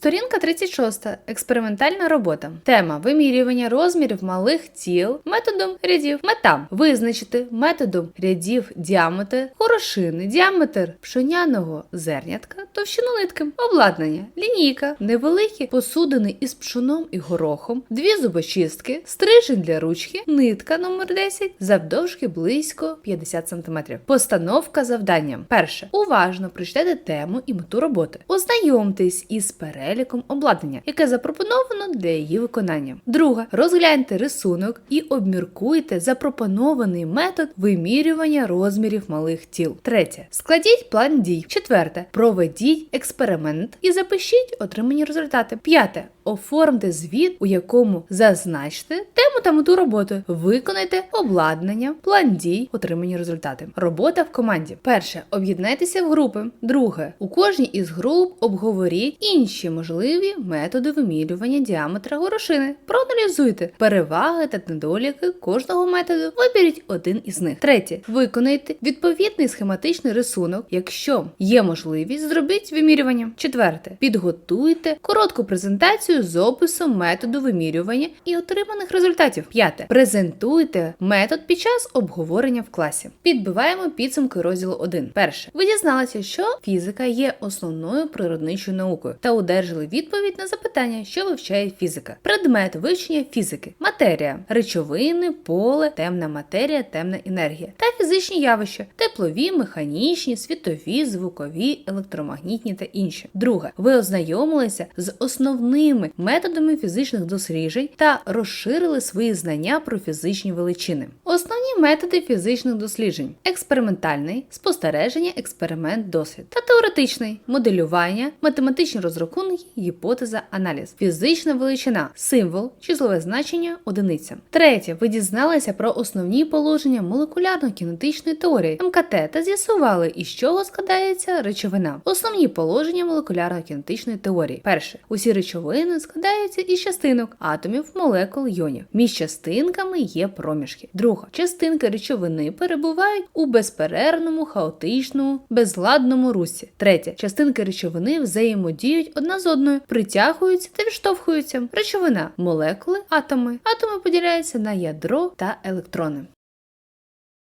Сторінка 36. Експериментальна робота. Тема вимірювання розмірів малих тіл методом рядів. Мета визначити методом рядів діаметр горошини, діаметр пшеняного зернятка, товщину нитки, обладнання, лінійка, невеликі посудини із пшоном і горохом, дві зубочистки, стрижень для ручки, нитка номер 10, завдовжки близько 50 см. Постановка завдання. Перше. Уважно прочитайте тему і мету роботи. Ознайомтесь із переліком обладнання, яке запропоновано для її виконання. Друге. Розгляньте рисунок і обміркуйте запропонований метод вимірювання розмірів малих тіл. Третє. Складіть план дій. Четверте. Проведіть експеримент і запишіть отримані результати. П'яте. Оформте звіт, у якому зазначте тему та мету роботи. Виконайте обладнання, план дій, отримані результати. Робота в команді. Перше. Об'єднайтеся в групи. Друге. У кожній із груп обговоріть інші можливі методи вимірювання діаметра горошини. Проаналізуйте переваги та недоліки кожного методу. Виберіть один із них. Третє. Виконайте відповідний схематичний рисунок. Якщо є можливість, зробіть вимірювання. Четверте. Підготуйте коротку презентацію з описом методу вимірювання і отриманих результатів. П'яте. Презентуйте метод під час обговорення в класі. Підбиваємо підсумки розділу 1. Перше. Ви дізналися, що фізика є основною природничою наукою та одержали відповідь на запитання, що вивчає фізика. Предмет вивчення фізики, матерія, речовини, поле, темна матерія, темна енергія та фізичні явища, теплові, механічні, світові, звукові, електромагнітні та інші. Друге, ви ознайомилися з основними методами фізичних досліджень та розширили свої знання про фізичні величини. Основні методи фізичних досліджень: експериментальний, спостереження, експеримент, досвід та теоретичний моделювання, математичні розрахунки, гіпотеза, аналіз, фізична величина, символ, числове значення, одиниця. Третє, ви дізналися про основні положення молекулярно-кінетичної теорії МКТ та з'ясували, із чого складається речовина. Основні положення молекулярно-кінетичної теорії. Перше, усі речовини складаються із частинок атомів, молекул, йонів. Між частинками є проміжки. Друге, частинки речовини перебувають у безперервному, хаотичному, безладному русі. Третє, частинки речовини взаємодіють одна з одною, притягуються та відштовхуються. Речовина, молекули, атоми. Атоми поділяються на ядро та електрони.